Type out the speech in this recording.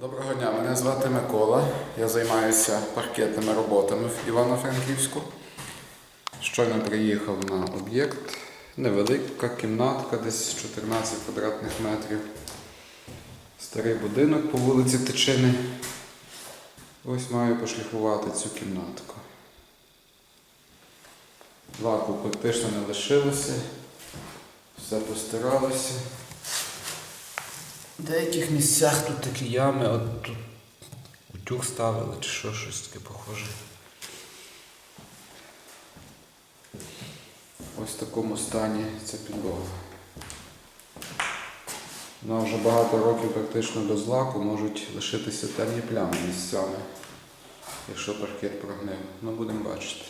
Доброго дня, мене звати Микола. Я займаюся паркетними роботами в Івано-Франківську. Щойно приїхав на об'єкт. Невелика кімнатка, десь 14 квадратних метрів. Старий будинок по вулиці Тичини. Ось маю пошліфувати цю кімнатку. Лаку практично не лишилося. Все постиралося. В деяких місцях тут такі ями, от тут утюг ставили чи що, щось таке похоже. Ось в такому стані ця підлога. Вона вже багато років практично без лаку можуть лишитися темні плями місцями, якщо паркет прогнив. Ну, будемо бачити.